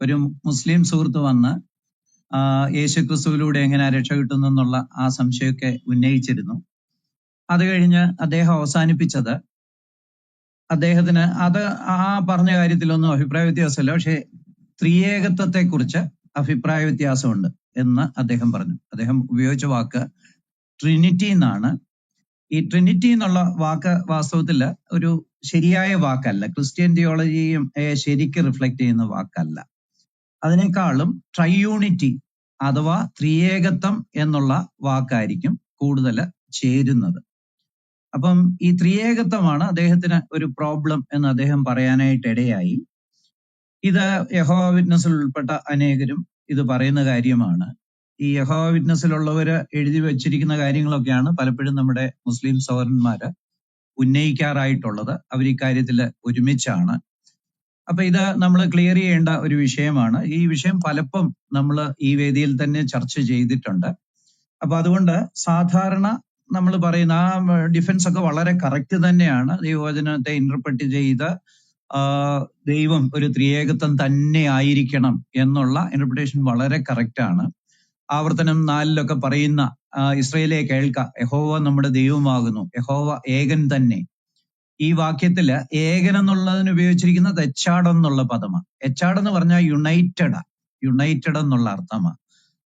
ഒരു മുസ്ലിം സുഹൃത്ത് വന്ന് ആ, യേശുക്രിസ്തുവിലൂടെ എങ്ങനെ രക്ഷ കിട്ടുന്നു എന്നുള്ള ആ സംശയമൊക്കെ ഉന്നയിച്ചിരുന്നു. അത് കഴിഞ്ഞ് അദ്ദേഹം അവസാനിപ്പിച്ചത് അദ്ദേഹത്തിന് അത് ആ പറഞ്ഞ കാര്യത്തിലൊന്നും അഭിപ്രായ വ്യത്യാസമല്ല. പക്ഷേ ത്രിയേകത്വത്തെ കുറിച്ച് അഭിപ്രായ വ്യത്യാസമുണ്ട് എന്ന് അദ്ദേഹം പറഞ്ഞു. അദ്ദേഹം ഉപയോഗിച്ച വാക്ക് ട്രിനിറ്റി എന്നാണ്. ഈ ട്രിനിറ്റി എന്നുള്ള വാക്ക് വാസ്തവത്തിൽ ഒരു ശരിയായ വാക്കല്ല. ക്രിസ്ത്യൻ തിയോളജിയും ശരിക്ക് റിഫ്ലക്ട് ചെയ്യുന്ന വാക്കല്ല. അതിനേക്കാളും ട്രയൂണിറ്റി അഥവാ ത്രിയേകത്വം എന്നുള്ള വാക്കായിരിക്കും കൂടുതൽ ചേരുന്നത്. അപ്പം ഈ ത്രിയേകത്വമാണ് അദ്ദേഹത്തിന് ഒരു പ്രോബ്ലം എന്ന് അദ്ദേഹം പറയാനായിട്ട് ഇടയായി ഇത് യഹോവ വിറ്റ്നസിൽ ഉൾപ്പെട്ട അനേകരും ഇത് പറയുന്ന കാര്യമാണ്. ഈ യഹോവ വിറ്റ്നസിലുള്ളവര് എഴുതി വെച്ചിരിക്കുന്ന കാര്യങ്ങളൊക്കെയാണ് പലപ്പോഴും നമ്മുടെ മുസ്ലിം സഹോദരന്മാര് ഉന്നയിക്കാറായിട്ടുള്ളത്. അവർ ഈ കാര്യത്തിൽ ഒരുമിച്ചാണ് അപ്പൊ ഇത് നമ്മൾ ക്ലിയർ ചെയ്യേണ്ട ഒരു വിഷയമാണ്. ഈ വിഷയം പലപ്പം നമ്മൾ ഈ വേദിയിൽ തന്നെ ചർച്ച ചെയ്തിട്ടുണ്ട്. അപ്പൊ അതുകൊണ്ട് സാധാരണ നമ്മൾ പറയുന്ന ആ ഡിഫൻസ് ഒക്കെ വളരെ കറക്റ്റ് തന്നെയാണ്. ദൈവവചനത്തെ ഇന്റർപ്രറ്റ് ചെയ്ത് ദൈവം ഒരു ത്രിയേകത്വം തന്നെ ആയിരിക്കണം എന്നുള്ള ഇന്റർപ്രിട്ടേഷൻ വളരെ കറക്റ്റ് ആണ്. ആവർത്തനം നാലിലൊക്കെ പറയുന്ന ഇസ്രയേലെ കേൾക്ക. യഹോവ നമ്മുടെ ദൈവമാകുന്നു. യഹോവ ഏകൻ തന്നെ. ഈ വാക്യത്തിൽ ഏകൻ എന്നുള്ളതിന് ഉപയോഗിച്ചിരിക്കുന്നത് എച്ചാഡ് എന്നുള്ള പദമാണ്. എച്ചാഡ് എന്ന് പറഞ്ഞാൽ യുണൈറ്റഡ് യുണൈറ്റഡ് എന്നുള്ള അർത്ഥമാണ്.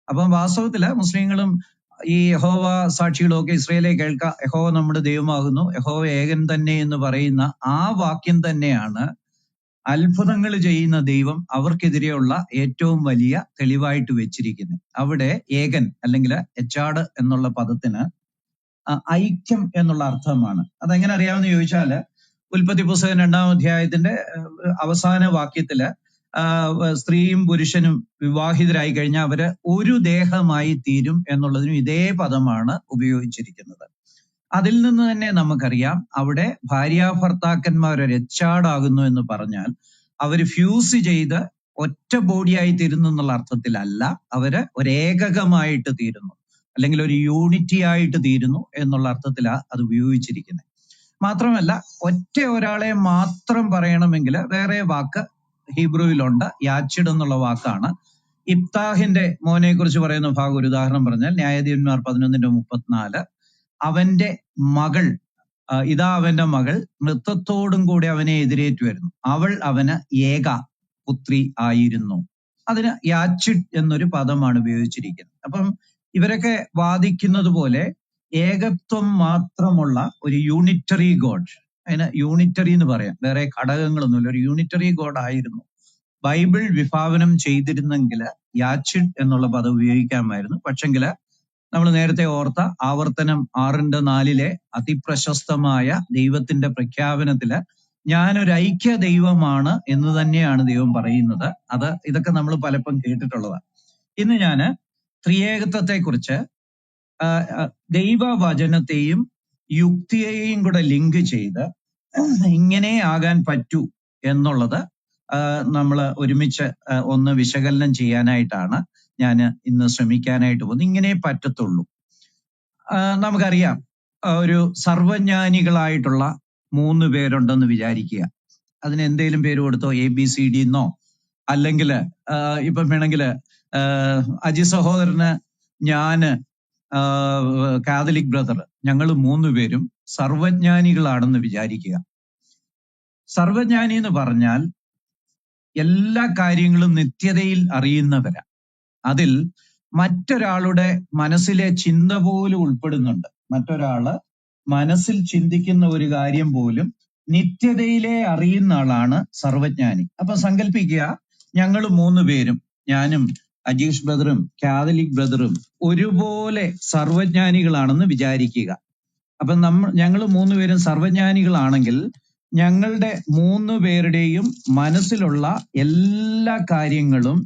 അപ്പം വാസ്തവത്തിൽ മുസ്ലിങ്ങളും ഈ യഹോവ സാക്ഷികളൊക്കെ ഇസ്രയേലെ കേൾക്കാം യഹോവ നമ്മുടെ ദൈവമാകുന്നു. യഹോവ ഏകൻ തന്നെ എന്ന് പറയുന്ന ആ വാക്യം തന്നെയാണ് അത്ഭുതങ്ങൾ ചെയ്യുന്ന ദൈവം അവർക്കെതിരെയുള്ള ഏറ്റവും വലിയ തെളിവായിട്ട് വെച്ചിരിക്കുന്നത്. അവിടെ ഏകൻ അല്ലെങ്കിൽ എച്ചാട് എന്നുള്ള പദത്തിന് ഐക്യം എന്നുള്ള അർത്ഥമാണ്. അതെങ്ങനെ അറിയാമെന്ന് ചോദിച്ചാൽ ഉൽപ്പത്തി പുസ്തകം രണ്ടാം അധ്യായത്തിന്റെ അവസാന വാക്യത്തിൽ സ്ത്രീയും പുരുഷനും വിവാഹിതരായി കഴിഞ്ഞാൽ അവർ ഒരു ദേഹമായി തീരും എന്നുള്ളതിനും ഇതേ പദമാണ് ഉപയോഗിച്ചിരിക്കുന്നത്. അതിൽ നിന്ന് തന്നെ നമുക്കറിയാം അവിടെ ഭാര്യാഭർത്താക്കന്മാർ ഒരു എച്ചാടാകുന്നു എന്ന് പറഞ്ഞാൽ അവർ ഫ്യൂസ് ചെയ്ത് ഒറ്റ ബോഡിയായി തീരുന്നു എന്നുള്ള അർത്ഥത്തിലല്ല അവർ ഒരേകകമായിട്ട് തീരുന്നു. അല്ലെങ്കിൽ ഒരു യൂണിറ്റി ആയിട്ട് തീരുന്നു എന്നുള്ള അർത്ഥത്തിലാണ് അത് ഉപയോഗിച്ചിരിക്കുന്നത് മാത്രമല്ല ഒറ്റ ഒരാളെ മാത്രം പറയണമെങ്കിൽ വേറെ വാക്ക് ഹീബ്രുവിലുണ്ട്. യാച്ചിഡ് എന്നുള്ള വാക്കാണ്. ഇബ്താഹിന്റെ മോനെ കുറിച്ച് പറയുന്ന ഭാഗം ഒരു ഉദാഹരണം പറഞ്ഞാൽ ന്യായാധിപന്മാർ പതിനൊന്നിന്റെ മുപ്പത്തിനാല്. അവന്റെ മകൾ ഇതാ അവന്റെ മകൾ നൃത്തത്തോടും കൂടി അവനെ എതിരേറ്റ് വരുന്നു. അവൾ അവന് ഏക പുത്രി ആയിരുന്നു. അതിന് യാച്ചിഡ് എന്നൊരു പദമാണ് ഉപയോഗിച്ചിരിക്കുന്നത്. അപ്പം ഇവരൊക്കെ വാദിക്കുന്നത് പോലെ ഏകത്വം മാത്രമുള്ള ഒരു യൂണിറ്ററി ഗോഡ് അതിന് യൂണിറ്ററി എന്ന് പറയാം. വേറെ ഘടകങ്ങളൊന്നുമില്ല. ഒരു യൂണിറ്ററി ഗോഡ് ആയിരുന്നു. ബൈബിൾ വിഭാവനം ചെയ്തിരുന്നെങ്കിൽ യാച്ചിഡ് എന്നുള്ള പദം ഉപയോഗിക്കാമായിരുന്നു. പക്ഷെങ്കിൽ നമ്മൾ നേരത്തെ ഓർത്ത ആവർത്തനം ആറിന്റെ നാലിലെ അതിപ്രശസ്തമായ ദൈവത്തിന്റെ പ്രഖ്യാപനത്തിൽ ഞാനൊരു ഐക്യ ദൈവമാണ് എന്ന് തന്നെയാണ് ദൈവം പറയുന്നത്. അത് ഇതൊക്കെ നമ്മൾ പലപ്പോഴും കേട്ടിട്ടുള്ളതാണ്. ഇന്ന് ഞാൻ ത്രിയേകത്വത്തെ കുറിച്ച് ദൈവവചനത്തെയും യുക്തിയെയും കൂടെ ലിങ്ക് ചെയ്ത് ഇങ്ങനെ ആകാൻ പറ്റൂ എന്നുള്ളത് നമ്മൾ ഒരുമിച്ച് ഒന്ന് വിശകലനം ചെയ്യാനായിട്ടാണ് ഞാൻ ഇന്ന് ശ്രമിക്കാനായിട്ട് പോകുന്നത്. ഇങ്ങനെ പറ്റത്തുള്ളൂ. നമുക്കറിയാം ഒരു സർവജ്ഞാനികളായിട്ടുള്ള മൂന്ന് പേരുണ്ടെന്ന് വിചാരിക്കുക. അതിന് എന്തേലും പേര് കൊടുത്തോ? എ ബി സി ഡി എന്നോ? അല്ലെങ്കിൽ ഇപ്പം വേണമെങ്കിൽ അജി സഹോദരന് ഞാൻ കാതലിക് ബ്രദർ ഞങ്ങൾ പേരും സർവജ്ഞാനികളാണെന്ന് വിചാരിക്കുക. സർവജ്ഞാനി എന്ന് പറഞ്ഞാൽ എല്ലാ കാര്യങ്ങളും നിത്യതയിൽ അറിയുന്നവരാ. അതിൽ മറ്റൊരാളുടെ മനസ്സിലെ ചിന്ത പോലും ഉൾപ്പെടുന്നുണ്ട്. മറ്റൊരാൾ മനസ്സിൽ ചിന്തിക്കുന്ന ഒരു കാര്യം പോലും നിത്യതയിലെ അറിയുന്ന ആളാണ് സർവജ്ഞാനി. അപ്പൊ സങ്കല്പിക്കുക ഞങ്ങൾ മൂന്ന് പേരും ഞാനും അജീഷ് ബ്രദറും കാതലിക് ബ്രദറും ഒരുപോലെ സർവജ്ഞാനികളാണെന്ന് വിചാരിക്കുക. അപ്പൊ നമ്മൾ ഞങ്ങൾ മൂന്ന് പേരും സർവജ്ഞാനികളാണെങ്കിൽ ഞങ്ങളുടെ മൂന്ന് പേരുടെയും മനസ്സിലുള്ള എല്ലാ കാര്യങ്ങളും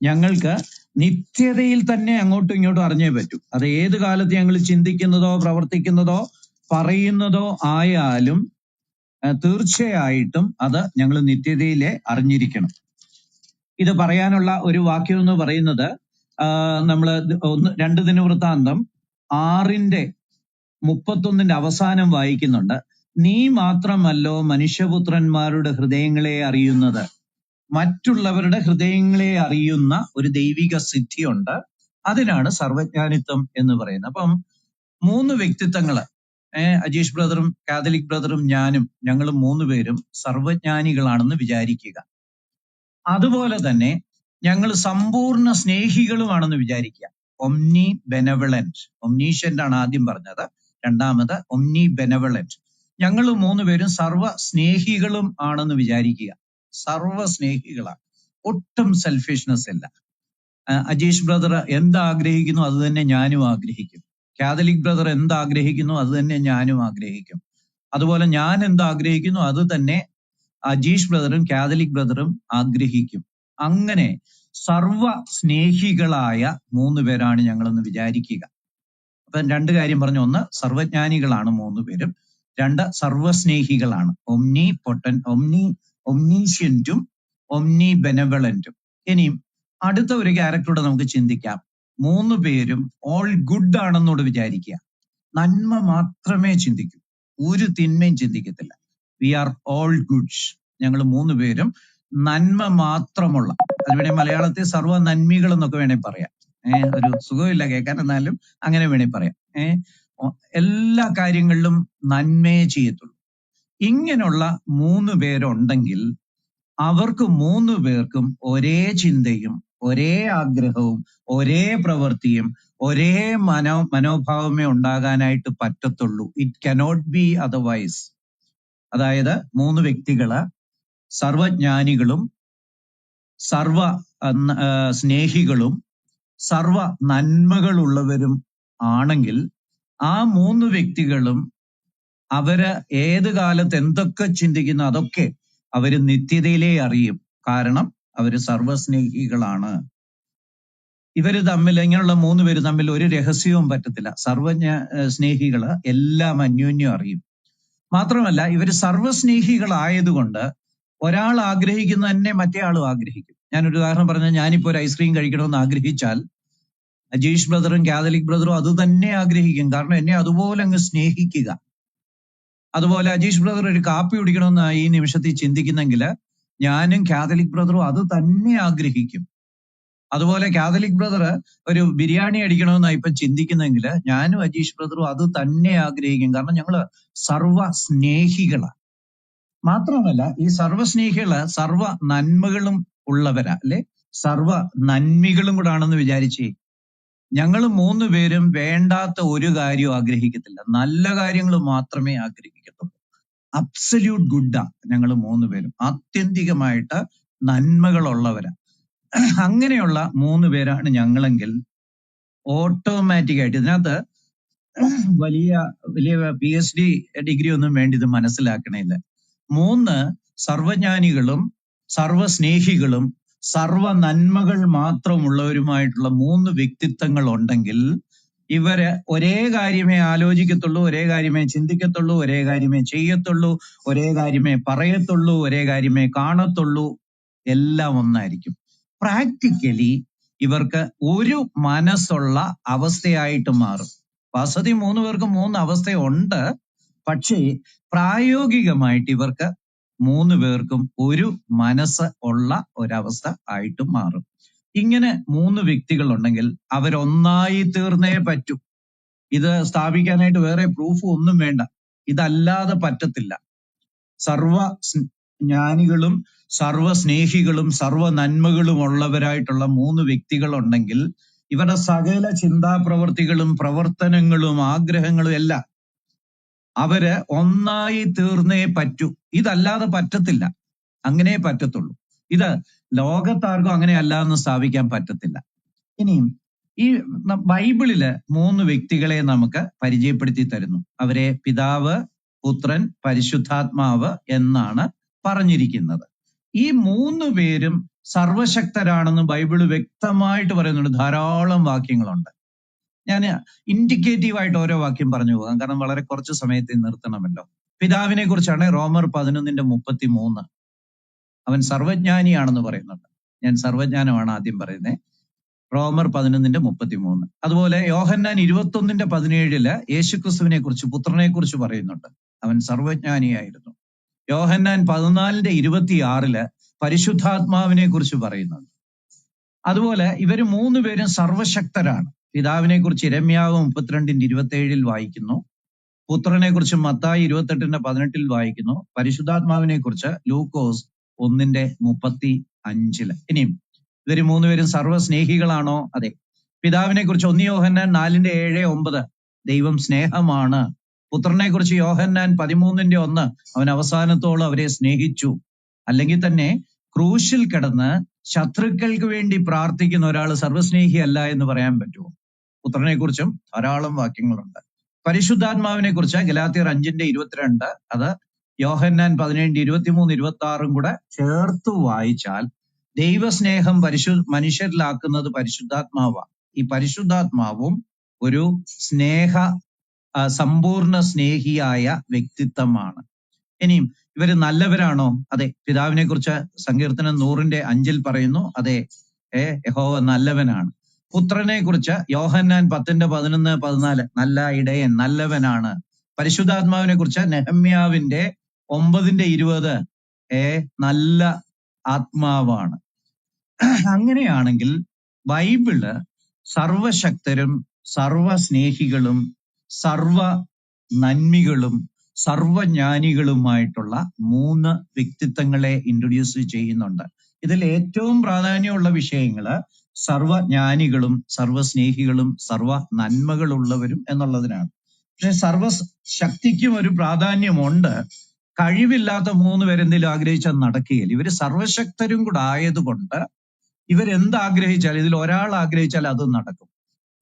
ഞങ്ങൾക്ക് നിത്യതയിൽ തന്നെ അങ്ങോട്ടും ഇങ്ങോട്ടും അറിഞ്ഞേ പറ്റൂ. അത് ഏത് കാലത്ത് ഞങ്ങൾ ചിന്തിക്കുന്നതോ പ്രവർത്തിക്കുന്നതോ പറയുന്നതോ ആയാലും തീർച്ചയായിട്ടും അത് ഞങ്ങൾ നിത്യതയിലെ അറിഞ്ഞിരിക്കണം. ഇത് പറയാനുള്ള ഒരു വാക്യം എന്ന് പറയുന്നത് നമ്മൾ ഒന്ന് രണ്ട് ദിന വൃത്താന്തം ആറിന്റെ മുപ്പത്തൊന്നിന്റെ അവസാനം വായിക്കുന്നുണ്ട്. നീ മാത്രമല്ലോ മനുഷ്യപുത്രന്മാരുടെ ഹൃദയങ്ങളെ അറിയുന്നത്. മറ്റുള്ളവരുടെ ഹൃദയങ്ങളെ അറിയുന്ന ഒരു ദൈവിക സിദ്ധിയുണ്ട്. അതിനാണ് സർവജ്ഞാനിത്വം എന്ന് പറയുന്നത്. അപ്പം മൂന്ന് വ്യക്തിത്വങ്ങൾ അജീഷ് ബ്രദറും കാതലിക് ബ്രദറും ഞാനും ഞങ്ങളും മൂന്ന് പേരും സർവജ്ഞാനികളാണെന്ന് വിചാരിക്കുക. അതുപോലെ തന്നെ ഞങ്ങൾ സമ്പൂർണ സ്നേഹികളുമാണെന്ന് വിചാരിക്കുക. ഒംനി ബെനവളന്റ് ഒംനീഷ്യന്റ് ആണ് ആദ്യം പറഞ്ഞത്. രണ്ടാമത് ഒംനി ബെനവളന്റ് ഞങ്ങൾ മൂന്ന് പേരും സർവ സ്നേഹികളും ആണെന്ന് വിചാരിക്കുക. സർവ സ്നേഹികളാണ്. ഒട്ടും സെൽഫിഷ്നെസ് ഇല്ല അജീഷ് ബ്രദർ എന്ത് ആഗ്രഹിക്കുന്നു അത് തന്നെ ഞാനും ആഗ്രഹിക്കും. കാതലിക് ബ്രദർ എന്ത് ആഗ്രഹിക്കുന്നു അത് തന്നെ ഞാനും ആഗ്രഹിക്കും. അതുപോലെ ഞാൻ എന്ത് ആഗ്രഹിക്കുന്നു അത് തന്നെ അജീഷ് ബ്രദറും കാതലിക് ബ്രദറും ആഗ്രഹിക്കും. അങ്ങനെ സർവ സ്നേഹികളായ മൂന്ന് പേരാണ് ഞങ്ങളെന്ന് വിചാരിക്കുക. അപ്പൊ രണ്ട് കാര്യം പറഞ്ഞു. ഒന്ന് സർവജ്ഞാനികളാണ് മൂന്ന് പേരും. രണ്ട് സർവസ്നേഹികളാണ്. ഒംനി പൊട്ടൻ ഒംനി ഒംനീഷ്യന്റും ഒംനി ബെനവളന്റും ഇനിയും അടുത്ത ഒരു ക്യാരക്ടറോട് നമുക്ക് ചിന്തിക്കാം. മൂന്ന് പേരും ഓൾ ഗുഡ് ആണെന്നോട് വിചാരിക്കുക. നന്മ മാത്രമേ ചിന്തിക്കൂ. ഒരു തിന്മയും ചിന്തിക്കത്തില്ല. വി ആർ ഓൾ ഗുഡ്സ് ഞങ്ങൾ മൂന്ന് പേരും നന്മ മാത്രമുള്ള അതിവിടെ മലയാളത്തിൽ സർവ നന്മികൾ എന്നൊക്കെ വേണേ പറയാം. ഏഹ് ഒരു സുഖമില്ല കേൾക്കാൻ എന്നാലും അങ്ങനെ വേണേ പറയാം. ഏഹ് എല്ലാ കാര്യങ്ങളിലും നന്മയെ ചെയ്യത്തുള്ളൂ. ഇങ്ങനെയുള്ള മൂന്ന് പേരുണ്ടെങ്കിൽ അവർക്ക് മൂന്ന് പേർക്കും ഒരേ ചിന്തയും ഒരേ ആഗ്രഹവും ഒരേ പ്രവൃത്തിയും ഒരേ മനോ മനോഭാവമേ ഉണ്ടാകാനായിട്ട് പറ്റത്തുള്ളൂ. ഇറ്റ് കനോട്ട് ബി അതർവൈസ് അതായത് മൂന്ന് വ്യക്തികൾ സർവജ്ഞാനികളും സർവ സ്നേഹികളും സർവ നന്മകളുള്ളവരും ആണെങ്കിൽ ആ മൂന്ന് വ്യക്തികളും അവർ ഏത് കാലത്ത് എന്തൊക്കെ ചിന്തിക്കുന്നു അതൊക്കെ അവർ നിത്യതയിലേ അറിയും. കാരണം അവർ സർവസ്നേഹികളാണ്. ഇവർ തമ്മിൽ ഇങ്ങനെയുള്ള മൂന്ന് പേര് തമ്മിൽ ഒരു രഹസ്യവും പറ്റത്തില്ല. സർവജ്ഞ സ്നേഹികൾ എല്ലാം അന്യോന്യം അറിയും. മാത്രമല്ല ഇവർ സർവസ്നേഹികളായതുകൊണ്ട് ഒരാൾ ആഗ്രഹിക്കുന്ന തന്നെ മറ്റേ ആളും ആഗ്രഹിക്കും. ഒരു ഉദാഹരണം പറഞ്ഞാൽ ഞാനിപ്പോ ഒരു ഐസ്ക്രീം കഴിക്കണമെന്ന് ആഗ്രഹിച്ചാൽ അജീഷ് ബ്രദറും കാതലിക് ബ്രദറും അത് തന്നെ ആഗ്രഹിക്കും. കാരണം എന്നെ അതുപോലെ അങ്ങ് സ്നേഹിക്കുക. അതുപോലെ അജീഷ് ബ്രദർ ഒരു കാപ്പി കുടിക്കണമെന്ന് ഈ നിമിഷത്തിൽ ചിന്തിക്കുന്നെങ്കിൽ ഞാനും കാതലിക് ബ്രദറും അത് തന്നെ ആഗ്രഹിക്കും. അതുപോലെ കാതലിക് ബ്രദർ ഒരു ബിരിയാണി അടിക്കണമെന്നാണ് ഇപ്പൊ ചിന്തിക്കുന്നെങ്കിൽ ഞാനും അജീഷ് ബ്രദറും അത് തന്നെ ആഗ്രഹിക്കും. കാരണം ഞങ്ങൾ സർവ സ്നേഹികളാണ് മാത്രമല്ല ഈ സർവസ്നേഹികൾ സർവ നന്മകളും ഉള്ളവരാ അല്ലെ? സർവ നന്മികളും കൂടെ ആണെന്ന് വിചാരിച്ചേ ഞങ്ങൾ മൂന്ന് പേരും വേണ്ടാത്ത ഒരു കാര്യവും ആഗ്രഹിക്കത്തില്ല. നല്ല കാര്യങ്ങൾ മാത്രമേ ആഗ്രഹിക്കത്തുള്ളൂ. അബ്സല്യൂട്ട് ഗുഡാ ഞങ്ങൾ മൂന്ന് പേരും. ആത്യന്തികമായിട്ട് നന്മകളുള്ളവരാ. അങ്ങനെയുള്ള മൂന്ന് പേരാണ് ഞങ്ങളെങ്കിൽ ഓട്ടോമാറ്റിക് ആയിട്ട് ഇതിനകത്ത് വലിയ വലിയ പി എച്ച് ഡി ഡിഗ്രി ഒന്നും വേണ്ടി ഇത് മനസ്സിലാക്കണില്ല. മൂന്ന് സർവജ്ഞാനികളും സർവസ്നേഹികളും സർവ നന്മകൾ മാത്രമുള്ളവരുമായിട്ടുള്ള മൂന്ന് വ്യക്തിത്വങ്ങൾ ഉണ്ടെങ്കിൽ ഇവർ ഒരേ കാര്യമേ ആലോചിക്കത്തുള്ളൂ ഒരേ കാര്യമേ ചിന്തിക്കത്തുള്ളൂ ഒരേ കാര്യമേ ചെയ്യത്തുള്ളൂ ഒരേ കാര്യമേ പറയത്തുള്ളൂ ഒരേ കാര്യമേ കാണത്തുള്ളൂ. എല്ലാം ഒന്നായിരിക്കും. പ്രാക്ടിക്കലി ഇവർക്ക് ഒരു മനസ്സുള്ള അവസ്ഥയായിട്ട് മാറും. വസതി മൂന്ന് പേർക്ക് മൂന്ന് അവസ്ഥയുണ്ട്. പക്ഷേ പ്രായോഗികമായിട്ട് ഇവർക്ക് മൂന്ന് പേർക്കും ഒരു മനസ്സ് ഉള്ള ഒരവസ്ഥ ആയിട്ട് മാറും. ഇങ്ങനെ മൂന്ന് വ്യക്തികൾ ഉണ്ടെങ്കിൽ അവരൊന്നായി തീർന്നേ പറ്റൂ. ഇത് സ്ഥാപിക്കാനായിട്ട് വേറെ പ്രൂഫ് ഒന്നും വേണ്ട. ഇതല്ലാതെ പറ്റത്തില്ല. സർവ ജ്ഞാനികളും സർവസ്നേഹികളും സർവ നന്മകളും ഉള്ളവരായിട്ടുള്ള മൂന്ന് വ്യക്തികളുണ്ടെങ്കിൽ ഇവരുടെ സകല ചിന്താപ്രവർത്തികളും പ്രവർത്തനങ്ങളും ആഗ്രഹങ്ങളും എല്ലാം അവർ ഒന്നായി തീർന്നേ പറ്റൂ. ഇതല്ലാതെ പറ്റത്തില്ല. അങ്ങനെ പറ്റത്തുള്ളൂ. ഇത് ലോകത്താർക്കും അങ്ങനെ അല്ല എന്ന് സ്ഥാപിക്കാൻ പറ്റത്തില്ല. ഇനിയും ഈ ബൈബിളിൽ മൂന്ന് വ്യക്തികളെ നമുക്ക് പരിചയപ്പെടുത്തി തരുന്നു. അവരെ പിതാവ് പുത്രൻ പരിശുദ്ധാത്മാവ് എന്നാണ് പറഞ്ഞിരിക്കുന്നത്. ഈ മൂന്ന് പേരും സർവശക്തരാണെന്ന് ബൈബിൾ വ്യക്തമായിട്ട് പറയുന്നുണ്ട്. ധാരാളം വാക്യങ്ങളുണ്ട്. ഞാൻ ഇൻഡിക്കേറ്റീവ് ആയിട്ട് ഓരോ വാക്യം പറഞ്ഞു പോകാം. കാരണം വളരെ കുറച്ച് സമയത്ത് നിർത്തണമല്ലോ. പിതാവിനെ കുറിച്ചാണ് റോമർ പതിനൊന്നിന്റെ മുപ്പത്തി മൂന്ന് അവൻ സർവജ്ഞാനിയാണെന്ന് പറയുന്നുണ്ട്. ഞാൻ സർവജ്ഞാനമാണ് ആദ്യം പറയുന്നത് റോമർ പതിനൊന്നിന്റെ മുപ്പത്തി മൂന്ന് അതുപോലെ യോഹന്നാൻ ഇരുപത്തൊന്നിന്റെ പതിനേഴിൽ യേശുക്രിസ്തുവിനെ കുറിച്ച് പുത്രനെ കുറിച്ച് പറയുന്നുണ്ട്. അവൻ സർവജ്ഞാനിയായിരുന്നു. യോഹന്നാൻ പതിനാലിന്റെ ഇരുപത്തിയാറിൽ പരിശുദ്ധാത്മാവിനെ കുറിച്ച് പറയുന്നുണ്ട്. അതുപോലെ ഇവർ മൂന്ന് പേരും സർവശക്തരാണ്. പിതാവിനെ കുറിച്ച് ഇരമ്യാവ് മുപ്പത്തിരണ്ടിന്റെ ഇരുപത്തി ഏഴിൽ വായിക്കുന്നു. പുത്രനെ കുറിച്ച് മത്തായി ഇരുപത്തെട്ടിന്റെ പതിനെട്ടിൽ വായിക്കുന്നു. പരിശുദ്ധാത്മാവിനെ കുറിച്ച് ലൂക്കോസ് ഒന്നിന്റെ മുപ്പത്തി അഞ്ചിൽ ഇനിയും ഇവർ മൂന്നുപേരും സർവസ്നേഹികളാണോ? അതെ. പിതാവിനെ കുറിച്ച് ഒന്നിയോഹന്നാൻ നാലിന്റെ ഏഴ് ഒമ്പത് ദൈവം സ്നേഹമാണ്. പുത്രനെ കുറിച്ച് യോഹന്നാൻ പതിമൂന്നിന്റെ ഒന്ന് അവൻ അവസാനത്തോളം അവരെ സ്നേഹിച്ചു. അല്ലെങ്കിൽ തന്നെ ക്രൂശിൽ കിടന്ന് ശത്രുക്കൾക്ക് വേണ്ടി പ്രാർത്ഥിക്കുന്ന ഒരാൾ സർവസ്നേഹിയല്ല എന്ന് പറയാൻ പറ്റുമോ? പുത്രനെ കുറിച്ചും ധാരാളം വാക്യങ്ങളുണ്ട്. പരിശുദ്ധാത്മാവിനെ കുറിച്ച് ഗലാത്തിയർ അഞ്ചിന്റെ ഇരുപത്തിരണ്ട് അത് യോഹന്നാൻ പതിനേഴിന്റെ ഇരുപത്തിമൂന്ന് ഇരുപത്തി ആറും കൂടെ ചേർത്ത് വായിച്ചാൽ ദൈവസ്നേഹം പരിശു മനുഷ്യരിലാക്കുന്നത് പരിശുദ്ധാത്മാവാണ്. ഈ പരിശുദ്ധാത്മാവും ഒരു സ്നേഹ സമ്പൂർണ സ്നേഹിയായ വ്യക്തിത്വമാണ്. ഇനിയും ഇവർ നല്ലവരാണോ? അതെ പിതാവിനെ കുറിച്ച് സങ്കീർത്തനം നൂറിന്റെ അഞ്ചിൽ പറയുന്നു അതെ ഏ യഹോവ നല്ലവനാണ്. പുത്രനെ കുറിച്ച് യോഹന്നാൻ പത്തിന്റെ പതിനൊന്ന് പതിനാല് നല്ല ഇടയൻ നല്ലവനാണ്. പരിശുദ്ധാത്മാവിനെ കുറിച്ച് നെഹമ്യാവിന്റെ ഒമ്പതിന്റെ ഇരുപത് ഏ നല്ല ആത്മാവാണ്. അങ്ങനെയാണെങ്കിൽ ബൈബിൾ സർവശക്തരും സർവസ്നേഹികളും സർവ നന്മികളും സർവജ്ഞാനികളുമായിട്ടുള്ള മൂന്ന് വ്യക്തിത്വങ്ങളെ ഇൻട്രൊഡ്യൂസ് ചെയ്യുന്നുണ്ട്. ഇതിൽ ഏറ്റവും പ്രാധാന്യമുള്ള വിഷയങ്ങൾ സർവജ്ഞാനികളും സർവസ്നേഹികളും സർവ നന്മകളുള്ളവരും എന്നുള്ളതിനാണ്. പക്ഷെ സർവ ശക്തിക്കും ഒരു പ്രാധാന്യമുണ്ട്. കഴിവില്ലാത്ത മൂന്ന് പേരെന്തെങ്കിലും ആഗ്രഹിച്ചാൽ നടക്കുകയില്ല. ഇവർ സർവശക്തരും കൂടെ ആയതുകൊണ്ട് ഇവരെന്താഗ്രഹിച്ചാൽ ഇതിൽ ഒരാൾ ആഗ്രഹിച്ചാൽ അത് നടക്കും.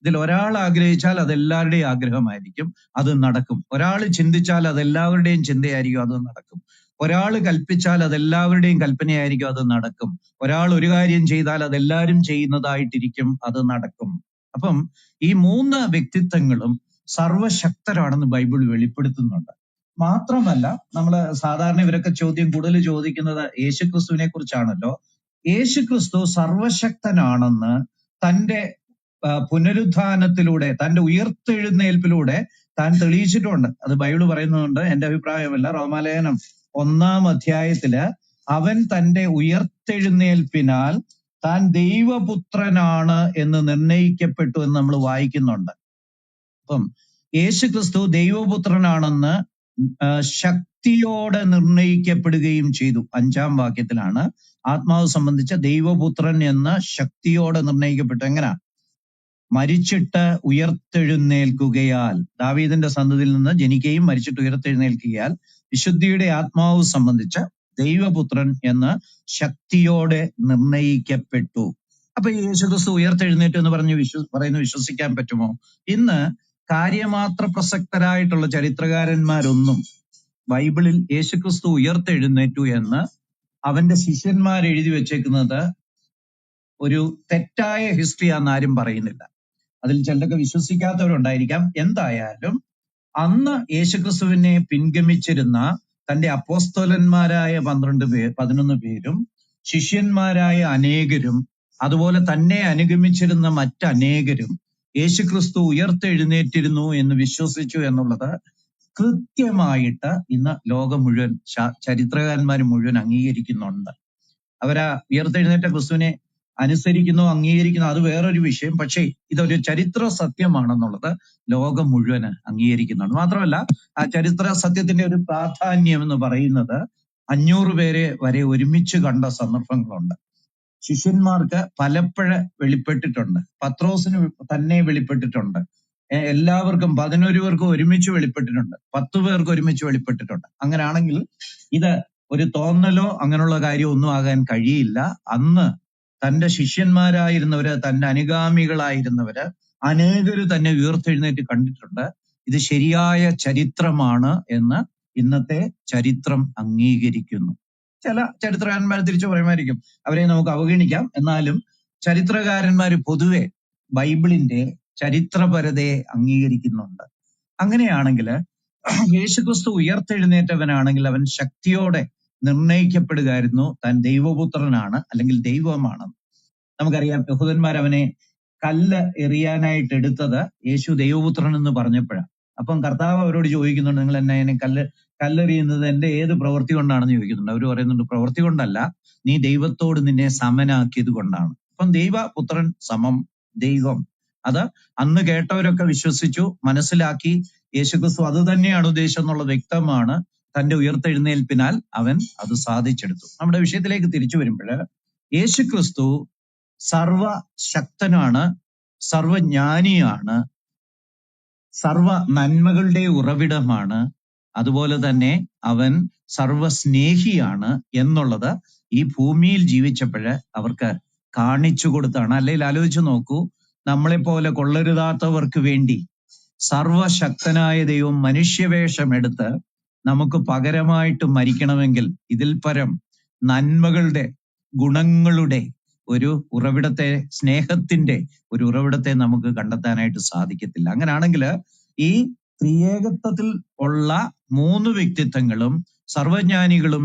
ഇതിൽ ഒരാൾ ആഗ്രഹിച്ചാൽ അത് എല്ലാവരുടെയും ആഗ്രഹമായിരിക്കും അത് നടക്കും. ഒരാൾ ചിന്തിച്ചാൽ അതെല്ലാവരുടെയും ചിന്തയായിരിക്കും അത് നടക്കും. ഒരാൾ കൽപ്പിച്ചാൽ അതെല്ലാവരുടെയും കൽപ്പനയായിരിക്കും അത് നടക്കും. ഒരാൾ ഒരു കാര്യം ചെയ്താൽ അതെല്ലാവരും ചെയ്യുന്നതായിട്ടിരിക്കും അത് നടക്കും. അപ്പം ഈ മൂന്ന് വ്യക്തിത്വങ്ങളും സർവശക്തരാണെന്ന് ബൈബിൾ വെളിപ്പെടുത്തുന്നുണ്ട്. മാത്രമല്ല നമ്മൾ സാധാരണ ഇവരൊക്കെ ചോദ്യം കൂടുതൽ ചോദിക്കുന്നത് യേശുക്രിസ്തുവിനെ കുറിച്ചാണല്ലോ യേശുക്രിസ്തു സർവശക്തനാണെന്ന് തന്റെ പുനരുത്ഥാനത്തിലൂടെ തന്റെ ഉയർത്തെഴുന്നേൽപ്പിലൂടെ താൻ തെളിയിച്ചിട്ടുണ്ട്. അത് ബൈബിൾ പറയുന്നുണ്ട് എന്റെ അഭിപ്രായമല്ല. റോമാലയനം ഒന്നാം അധ്യായത്തിൽ അവൻ തന്റെ ഉയർത്തെഴുന്നേൽപ്പിനാൽ താൻ ദൈവപുത്രനാണ് എന്ന് നിർണയിക്കപ്പെട്ടു എന്ന് നമ്മൾ വായിക്കുന്നുണ്ട്. അപ്പം യേശു ക്രിസ്തു ദൈവപുത്രനാണെന്ന് ശക്തിയോടെ നിർണയിക്കപ്പെടുകയും ചെയ്തു. അഞ്ചാം വാക്യത്തിലാണ് ആത്മാവ് സംബന്ധിച്ച ദൈവപുത്രൻ എന്ന ശക്തിയോടെ നിർണയിക്കപ്പെട്ടു എങ്ങനാ? മരിച്ചിട്ട് ഉയർത്തെഴുന്നേൽക്കുകയാൽ ദാവീദിന്റെ സന്തതിയിൽ നിന്ന് ജനിക്കുകയും മരിച്ചിട്ട് ഉയർത്തെഴുന്നേൽക്കുകയാൽ വിശുദ്ധിയുടെ ആത്മാവ് സംബന്ധിച്ച് ദൈവപുത്രൻ എന്ന് ശക്തിയോടെ നിർണയിക്കപ്പെട്ടു. അപ്പൊ യേശുക്രിസ്തു ഉയർത്തെഴുന്നേറ്റ് എന്ന് പറഞ്ഞ് വിശ്വ പറയുന്നു വിശ്വസിക്കാൻ പറ്റുമോ? ഇന്ന് കാര്യമാത്ര പ്രസക്തരായിട്ടുള്ള ചരിത്രകാരന്മാരൊന്നും ബൈബിളിൽ യേശുക്രിസ്തു ഉയർത്തെഴുന്നേറ്റു എന്ന് അവന്റെ ശിഷ്യന്മാർ എഴുതി വെച്ചേക്കുന്നത് ഒരു തെറ്റായ ഹിസ്റ്ററി ആരും പറയുന്നില്ല. അതിൽ ചിലരൊക്കെ വിശ്വസിക്കാത്തവരുണ്ടായിരിക്കാം. എന്തായാലും അന്ന് യേശുക്രിസ്തുവിനെ പിൻഗമിച്ചിരുന്ന തന്റെ അപ്പോസ്തോലന്മാരായ പന്ത്രണ്ട് പേർ പതിനൊന്ന് പേരും ശിഷ്യന്മാരായ അനേകരും അതുപോലെ തന്നെ അനുഗമിച്ചിരുന്ന മറ്റനേകരും യേശുക്രിസ്തു ഉയർത്തെഴുന്നേറ്റിരുന്നു എന്ന് വിശ്വസിച്ചു എന്നുള്ളത് കൃത്യമായിട്ട് ഇന്ന് ലോകം മുഴുവൻ ചരിത്രകാരന്മാർ മുഴുവൻ അംഗീകരിക്കുന്നുണ്ട്. അവരാ ഉയർത്തെഴുന്നേറ്റ ക്രിസ്തുവിനെ അനുസരിക്കുന്നു അംഗീകരിക്കുന്നു അത് വേറൊരു വിഷയം. പക്ഷേ ഇതൊരു ചരിത്ര സത്യമാണെന്നുള്ളത് ലോകം മുഴുവൻ അംഗീകരിക്കുന്നുണ്ട്. മാത്രമല്ല ആ ചരിത്ര സത്യത്തിന്റെ ഒരു പ്രാധാന്യം എന്ന് പറയുന്നത് അഞ്ഞൂറ് പേരെ വരെ ഒരുമിച്ച് കണ്ട സന്ദർഭങ്ങളുണ്ട്. ശിഷ്യന്മാർക്ക് പലപ്പോഴ വെളിപ്പെട്ടിട്ടുണ്ട്. പത്രോസിന് തന്നെ വെളിപ്പെട്ടിട്ടുണ്ട്. എല്ലാവർക്കും പതിനൊരു പേർക്കും ഒരുമിച്ച് വെളിപ്പെട്ടിട്ടുണ്ട്. പത്ത് പേർക്ക് ഒരുമിച്ച് വെളിപ്പെട്ടിട്ടുണ്ട്. അങ്ങനെയാണെങ്കിൽ ഇത് ഒരു തോന്നലോ അങ്ങനെയുള്ള കാര്യം ഒന്നും ആകാൻ കഴിയില്ല. അന്ന് തന്റെ ശിഷ്യന്മാരായിരുന്നവര് തന്റെ അനുഗാമികളായിരുന്നവര് അനേകര് തന്നെ ഉയർത്തെഴുന്നേറ്റ് കണ്ടിട്ടുണ്ട്. ഇത് ശരിയായ ചരിത്രമാണ് എന്ന് ഇന്നത്തെ ചരിത്രം അംഗീകരിക്കുന്നു. ചില ചരിത്രകാരന്മാർ തിരിച്ചു പറയുമായിരിക്കും അവരെ നമുക്ക് അവഗണിക്കാം. എന്നാലും ചരിത്രകാരന്മാർ പൊതുവെ ബൈബിളിന്റെ ചരിത്രപരതയെ അംഗീകരിക്കുന്നുണ്ട്. അങ്ങനെയാണെങ്കിൽ യേശുക്രിസ്തു ഉയർത്തെഴുന്നേറ്റവനാണെങ്കിൽ അവൻ ശക്തിയോടെ നിർണയിക്കപ്പെടുകയായിരുന്നു. താൻ ദൈവപുത്രനാണ് അല്ലെങ്കിൽ ദൈവമാണ്. നമുക്കറിയാം യഹൂദന്മാർ അവനെ കല്ല് എറിയാനായിട്ട് എടുത്തത് യേശു ദൈവപുത്രൻ എന്ന് പറഞ്ഞപ്പോഴാണ്. അപ്പം കർത്താവ് അവരോട് ചോദിക്കുന്നുണ്ട് നിങ്ങൾ എന്നെ എന്നെ കല്ല് കല്ലെറിയുന്നത് എന്റെ ഏത് പ്രവൃത്തി കൊണ്ടാണെന്ന് ചോദിക്കുന്നുണ്ട്. അവർ പറയുന്നുണ്ട് പ്രവൃത്തി കൊണ്ടല്ല നീ ദൈവത്തോട് നിന്നെ സമനാക്കിയത് കൊണ്ടാണ്. അപ്പം ദൈവപുത്രൻ സമം ദൈവം. അത് അന്ന് കേട്ടവരൊക്കെ വിശ്വസിച്ചു മനസ്സിലാക്കി യേശുക്രിസ്തു അത് തന്നെയാണ് ഉദ്ദേശം എന്നുള്ളത് വ്യക്തമാണ്. തന്റെ ഉയർത്തെഴുന്നേൽപ്പിനാൽ അവൻ അത് സാധിച്ചെടുത്തു. നമ്മുടെ വിഷയത്തിലേക്ക് തിരിച്ചു വരുമ്പോൾ യേശു ക്രിസ്തു സർവശക്തനാണ് സർവജ്ഞാനിയാണ് സർവ നന്മകളുടെ ഉറവിടമാണ് അതുപോലെ തന്നെ അവൻ സർവസ്നേഹിയാണ് എന്നുള്ളത് ഈ ഭൂമിയിൽ ജീവിച്ചപ്പോൾ അവർക്ക് കാണിച്ചു കൊടുത്താണ്. അല്ലെങ്കിൽ ആലോചിച്ച് നോക്കൂ നമ്മളെപ്പോലെ കൊള്ളരുതാത്തവർക്ക് വേണ്ടി സർവശക്തനായ ദൈവം മനുഷ്യവേഷമെടുത്ത് നമുക്ക് പകരമായിട്ട് മരിക്കണമെങ്കിൽ ഇതിൽ പരം നന്മകളുടെ ഗുണങ്ങളുടെ ഒരു ഉറവിടത്തെ സ്നേഹത്തിന്റെ ഒരു ഉറവിടത്തെ നമുക്ക് കണ്ടെത്താനായിട്ട് സാധിക്കത്തില്ല. അങ്ങനെയാണെങ്കിൽ ഈ ത്രിയേകത്വത്തിൽ ഉള്ള മൂന്ന് വ്യക്തിത്വങ്ങളും സർവജ്ഞാനികളും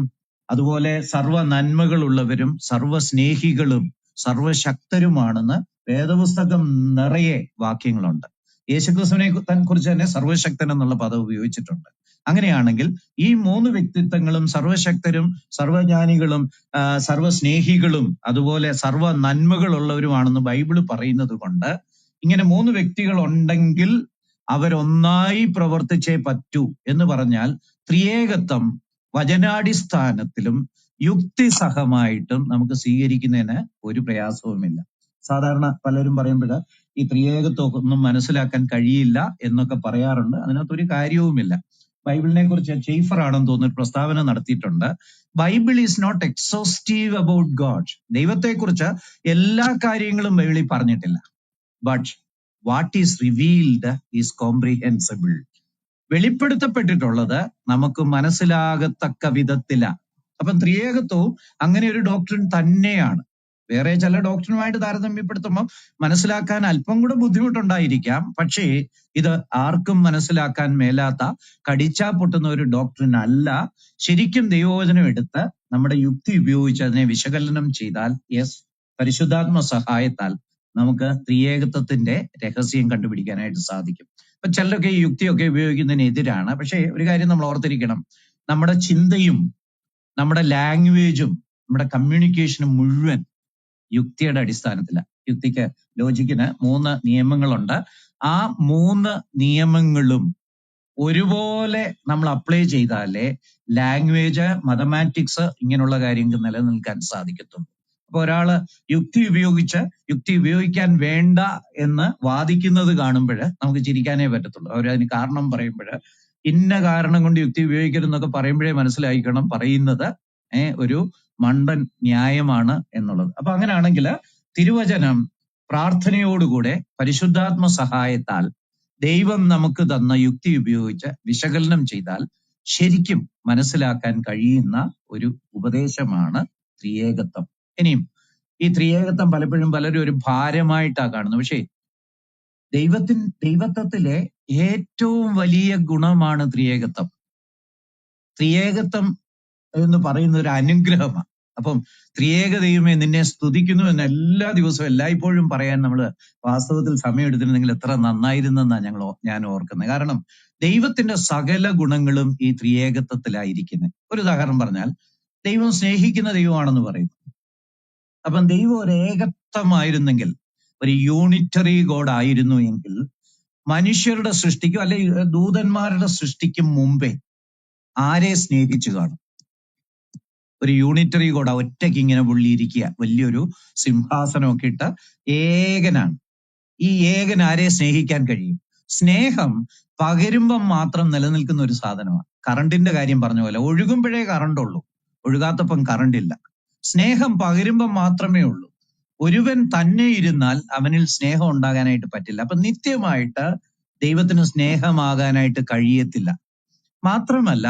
അതുപോലെ സർവ നന്മകളുള്ളവരും സർവസ്നേഹികളും സർവശക്തരുമാണെന്ന് വേദപുസ്തകം നിറയെ വാക്യങ്ങളുണ്ട്. യേശുക്രിസ്തുവിനെ കുറിച്ച് തന്നെ സർവശക്തൻ എന്നുള്ള പദം ഉപയോഗിച്ചിട്ടുണ്ട്. അങ്ങനെയാണെങ്കിൽ ഈ മൂന്ന് വ്യക്തിത്വങ്ങളും സർവശക്തരും സർവജ്ഞാനികളും സർവസ്നേഹികളും അതുപോലെ സർവ നന്മകളുള്ളവരുമാണെന്ന് ബൈബിൾ പറയുന്നത് കൊണ്ട് ഇങ്ങനെ മൂന്ന് വ്യക്തികൾ ഉണ്ടെങ്കിൽ അവരൊന്നായി പ്രവർത്തിച്ചേ പറ്റൂ എന്ന് പറഞ്ഞാൽ ത്രിയേകത്വം വചനാടിസ്ഥാനത്തിലും യുക്തിസഹമായിട്ടും നമുക്ക് സ്വീകരിക്കുന്നതിന് ഒരു പ്രയാസവുമില്ല. സാധാരണ പലരും പറയുമ്പോൾ ഈ ത്രിയേകത്വം ഒന്നും മനസ്സിലാക്കാൻ കഴിയില്ല എന്നൊക്കെ പറയാറുണ്ട്. അതിനകത്തൊരു കാര്യവുമില്ല. ബൈബിളിനെ കുറിച്ച് ചെയ്ഫർ ആണെന്ന് തോന്നുന്നു പ്രസ്താവന നടത്തിയിട്ടുണ്ട്. Bible is not exhaustive about God. ദൈവത്തെക്കുറിച്ച് എല്ലാ കാര്യങ്ങളും ബൈബിളിൽ പറഞ്ഞിട്ടില്ല. But what is revealed is comprehensible വെളിപ്പെടുത്തപ്പെട്ടിട്ടുള്ളത് നമുക്ക് മനസ്സിലാകത്തക്ക വിധത്തില. അപ്പം ത്രിയേകത്വവും അങ്ങനെ ഒരു ഡോക്ടറിൻ തന്നെയാണ്. വേറെ ചില ഡോക്ടറുമായിട്ട് താരതമ്യപ്പെടുത്തുമ്പോൾ മനസ്സിലാക്കാൻ അല്പം കൂടെ ബുദ്ധിമുട്ടുണ്ടായിരിക്കാം. പക്ഷേ ഇത് ആർക്കും മനസ്സിലാക്കാൻ മേലാത്ത കടിച്ചാ പൊട്ടുന്ന ഒരു ഡോക്ടറിനല്ല ശരിക്കും ദൈവവചനം എടുത്ത് നമ്മുടെ യുക്തി ഉപയോഗിച്ച് അതിനെ വിശകലനം ചെയ്താൽ യെസ് പരിശുദ്ധാത്മ സഹായത്താൽ നമുക്ക് ത്രിയേകത്വത്തിന്റെ രഹസ്യം കണ്ടുപിടിക്കാനായിട്ട് സാധിക്കും. അപ്പൊ ചിലരൊക്കെ ഈ യുക്തിയൊക്കെ ഉപയോഗിക്കുന്നതിനെതിരാണ്. പക്ഷേ ഒരു കാര്യം നമ്മൾ ഓർത്തിരിക്കണം. നമ്മുടെ ചിന്തയും നമ്മുടെ ലാംഗ്വേജും നമ്മുടെ കമ്മ്യൂണിക്കേഷനും മുഴുവൻ യുക്തിയുടെ അടിസ്ഥാനത്തിലാണ് യുക്തിക്ക് ലോജിക്കിന് മൂന്ന് നിയമങ്ങളുണ്ട്. ആ മൂന്ന് നിയമങ്ങളും ഒരുപോലെ നമ്മൾ അപ്ലൈ ചെയ്താലേ ലാംഗ്വേജ് മതമാറ്റിക്സ് ഇങ്ങനെയുള്ള കാര്യങ്ങൾക്ക് നിലനിൽക്കാൻ സാധിക്കത്തുള്ളൂ. അപ്പൊ ഒരാൾ യുക്തി ഉപയോഗിച്ച് യുക്തി ഉപയോഗിക്കാൻ വേണ്ട എന്ന് വാദിക്കുന്നത് കാണുമ്പോൾ നമുക്ക് ചിരിക്കാനേ പറ്റത്തുള്ളൂ. അവരതിന് കാരണം പറയുമ്പോൾ ഇന്ന കാരണം കൊണ്ട് യുക്തി ഉപയോഗിക്കരുതെന്നൊക്കെ പറയുമ്പോഴേ മനസ്സിലായിക്കണം പറയുന്നത് ഏഹ് ഒരു മണ്ടൻ ന്യായമാണ് എന്നുള്ളത്. അപ്പൊ അങ്ങനെയാണെങ്കിൽ തിരുവചനം പ്രാർത്ഥനയോടുകൂടെ പരിശുദ്ധാത്മ സഹായത്താൽ ദൈവം നമുക്ക് തന്ന യുക്തി ഉപയോഗിച്ച് വിശകലനം ചെയ്താൽ ശരിക്കും മനസ്സിലാക്കാൻ കഴിയുന്ന ഒരു ഉപദേശമാണ് ത്രിയേകത്വം. ഇനിയും ഈ ത്രിയേകത്വം പലപ്പോഴും പലരും ഒരു ഭാരമായിട്ടാണ് കാണുന്നത്. പക്ഷേ ദൈവത്തിൻ ദൈവത്വത്തിലെ ഏറ്റവും വലിയ ഗുണമാണ് ത്രിയേകത്വം. ത്രിയേകത്വം എന്ന് പറയുന്ന ഒരു അനുഗ്രഹമാണ്. അപ്പം ത്രിയേക ദൈവമേ നിന്നെ സ്തുതിക്കുന്നു എന്ന് എല്ലാ ദിവസവും എല്ലായ്പ്പോഴും പറയാൻ നമ്മൾ വാസ്തവത്തിൽ സമയം എടുത്തിരുന്നെങ്കിൽ എത്ര നന്നായിരുന്നെന്നാണ് ഞങ്ങൾ ഞാൻ ഓർക്കുന്നത്. കാരണം ദൈവത്തിന്റെ സകല ഗുണങ്ങളും ഈ ത്രിയേകത്വത്തിലായിരിക്കുന്നത് ഒരു ഉദാഹരണം പറഞ്ഞാൽ ദൈവം സ്നേഹിക്കുന്ന ദൈവമാണെന്ന് പറയുന്നു. അപ്പം ദൈവം ഒരു ഏകത്വമായിരുന്നെങ്കിൽ ഒരു യൂണിറ്ററി ഗോഡ് ആയിരുന്നു എങ്കിൽ മനുഷ്യരുടെ സൃഷ്ടിക്കും അല്ലെ ദൂതന്മാരുടെ സൃഷ്ടിക്കും മുമ്പേ ആരെ സ്നേഹിച്ചു കാണും? ഒരു യൂണിറ്ററി കൂടെ ഒറ്റയ്ക്ക് ഇങ്ങനെ പുള്ളിയിരിക്കുക. വലിയൊരു സിംഹാസനമൊക്കെ ഇട്ട ഏകനാണ്. ഈ ഏകൻ ആരെ സ്നേഹിക്കാൻ കഴിയും? സ്നേഹം പകരുമ്പം മാത്രം നിലനിൽക്കുന്ന ഒരു സാധനമാണ്. കറണ്ടിന്റെ കാര്യം പറഞ്ഞ പോലെ ഒഴുകുമ്പോഴേ കറണ്ട് ഉള്ളൂ. ഒഴുകാത്തപ്പം കറണ്ട് ഇല്ല. സ്നേഹം പകരുമ്പം മാത്രമേ ഉള്ളൂ. ഒരുവൻ തന്നെ ഇരുന്നാൽ അവനിൽ സ്നേഹം ഉണ്ടാകാനായിട്ട് പറ്റില്ല. അപ്പൊ നിത്യമായിട്ട് ദൈവത്തിന് സ്നേഹമാകാനായിട്ട് കഴിയത്തില്ല. മാത്രമല്ല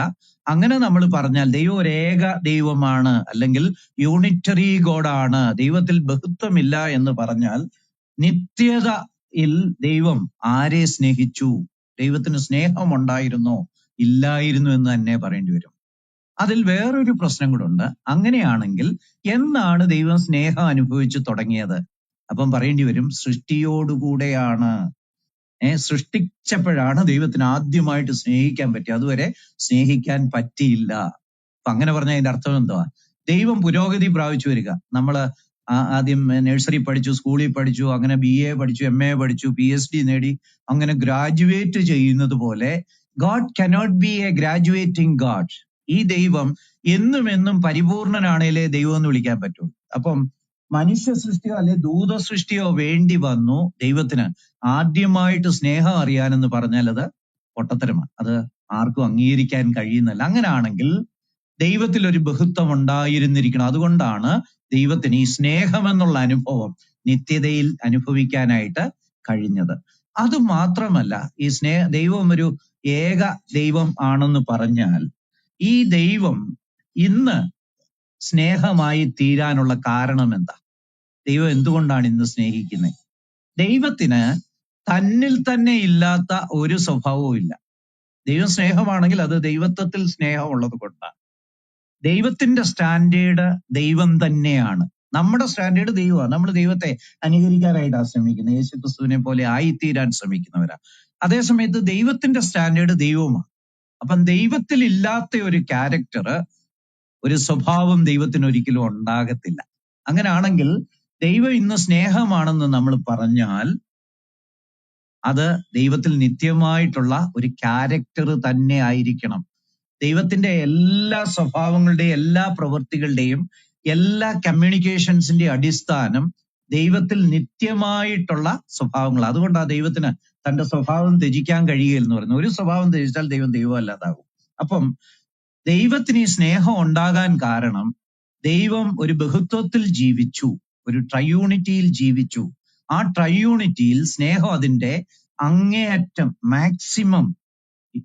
അങ്ങനെ നമ്മൾ പറഞ്ഞാൽ ദൈവം ഒരു ഏക ദൈവമാണ് അല്ലെങ്കിൽ യൂണിറ്ററി ഗോഡാണ്. ദൈവത്തിൽ ബഹുത്വമില്ല എന്ന് പറഞ്ഞാൽ നിത്യതയിൽ ദൈവം ആരെ സ്നേഹിച്ചു? ദൈവത്തിന് സ്നേഹമുണ്ടായിരുന്നോ? ഇല്ലായിരുന്നു എന്ന് തന്നെ പറയേണ്ടി വരും. അതിൽ വേറൊരു പ്രശ്നം കൂടെ ഉണ്ട്. അങ്ങനെയാണെങ്കിൽ എന്നാണ് ദൈവം സ്നേഹം അനുഭവിച്ചു തുടങ്ങിയത്? അപ്പം പറയേണ്ടി വരും സൃഷ്ടിയോടുകൂടെയാണ്. സൃഷ്ടിച്ചപ്പോഴാണ് ദൈവത്തിന് ആദ്യമായിട്ട് സ്നേഹിക്കാൻ പറ്റിയത് അതുവരെ സ്നേഹിക്കാൻ പറ്റിയില്ല. അപ്പൊ അങ്ങനെ പറഞ്ഞ അതിന്റെ അർത്ഥം എന്തുവാ? ദൈവം പുരോഗതി പ്രാപിച്ചു വരിക. നമ്മൾ ആ- ആദ്യം നഴ്സറി പഠിച്ചു സ്കൂളിൽ പഠിച്ചു അങ്ങനെ ബി എ പഠിച്ചു എം എ പഠിച്ചു പി എച്ച് ഡി നേടി അങ്ങനെ ഗ്രാജുവേറ്റ് ചെയ്യുന്നത് പോലെ God cannot be a graduating God. ഈ ദൈവം എന്നും എന്നും പരിപൂർണനാണേലേ ദൈവം എന്ന് വിളിക്കാൻ പറ്റുള്ളൂ. അപ്പം മനുഷ്യ സൃഷ്ടിയോ അല്ലെ ദൂത സൃഷ്ടിയോ വേണ്ടി വന്നു ദൈവത്തിന്. ആദ്യമായിട്ട് സ്നേഹം അറിയാനെന്ന് പറഞ്ഞാൽ അത് പൊട്ടത്തരമാണ്. അത് ആർക്കും അംഗീകരിക്കാൻ കഴിയുന്നില്ല അങ്ങനെയാണെങ്കിൽ ദൈവത്തിൽ ഒരു ബഹുത്വം ഉണ്ടായിരുന്നിരിക്കണം. അതുകൊണ്ടാണ് ദൈവത്തിന് ഈ സ്നേഹം എന്നുള്ള അനുഭവം നിത്യതയിൽ അനുഭവിക്കാനായിട്ട് കഴിഞ്ഞത്. അത് മാത്രമല്ല ഈ സ്നേഹ ദൈവം ഒരു ഏക ദൈവം ആണെന്ന് പറഞ്ഞാൽ ഈ ദൈവം ഇന്ന് സ്നേഹമായി തീരാനുള്ള കാരണം എന്താ? ദൈവം എന്തുകൊണ്ടാണ് ഇന്ന് സ്നേഹിക്കുന്നത് ദൈവത്തിന് തന്നിൽ തന്നെ ഇല്ലാത്ത ഒരു സ്വഭാവവും ഇല്ല. ദൈവം സ്നേഹമാണെങ്കിൽ അത് ദൈവത്വത്തിൽ സ്നേഹമുള്ളത് കൊണ്ടാണ്. ദൈവത്തിന്റെ സ്റ്റാൻഡേർഡ് ദൈവം തന്നെയാണ്. നമ്മുടെ സ്റ്റാൻഡേർഡ് ദൈവമാണ്. നമ്മൾ ദൈവത്തെ അനുകരിക്കാനായിട്ടാണ് ശ്രമിക്കുന്നത് യേശു ക്രിസ്തുവിനെ പോലെ ആയിത്തീരാൻ ശ്രമിക്കുന്നവരാ. അതേസമയത്ത് ദൈവത്തിന്റെ സ്റ്റാൻഡേർഡ് ദൈവമാണ് അപ്പം ദൈവത്തിൽ ഇല്ലാത്ത ഒരു ക്യാരക്ടർ ഒരു സ്വഭാവം ദൈവത്തിന് ഒരിക്കലും ഉണ്ടാകത്തില്ല. അങ്ങനെയാണെങ്കിൽ ദൈവം ഇന്ന് സ്നേഹമാണെന്ന് നമ്മൾ പറഞ്ഞാൽ അത് ദൈവത്തിൽ നിത്യമായിട്ടുള്ള ഒരു ക്യാരക്ടർ തന്നെ ആയിരിക്കണം. ദൈവത്തിന്റെ എല്ലാ സ്വഭാവങ്ങളുടെയും എല്ലാ പ്രവൃത്തികളുടെയും എല്ലാ കമ്മ്യൂണിക്കേഷൻസിന്റെ അടിസ്ഥാനം ദൈവത്തിൽ നിത്യമായിട്ടുള്ള സ്വഭാവങ്ങൾ അതുകൊണ്ടാണ് ദൈവത്തിന് തന്റെ സ്വഭാവം ത്യജിക്കാൻ കഴിയുക എന്ന് പറയുന്നത്. ഒരു സ്വഭാവം ത്യജിച്ചാൽ ദൈവം ദൈവമല്ലാതാകും. അപ്പം ദൈവത്തിന് ഈ സ്നേഹം ഉണ്ടാകാൻ കാരണം ദൈവം ഒരു ബഹുത്വത്തിൽ ജീവിച്ചു ഒരു ട്രയൂണിറ്റിയിൽ ജീവിച്ചു. ആ ട്രയൂണിറ്റിയിൽ സ്നേഹം അതിന്റെ അങ്ങേയറ്റം മാക്സിമം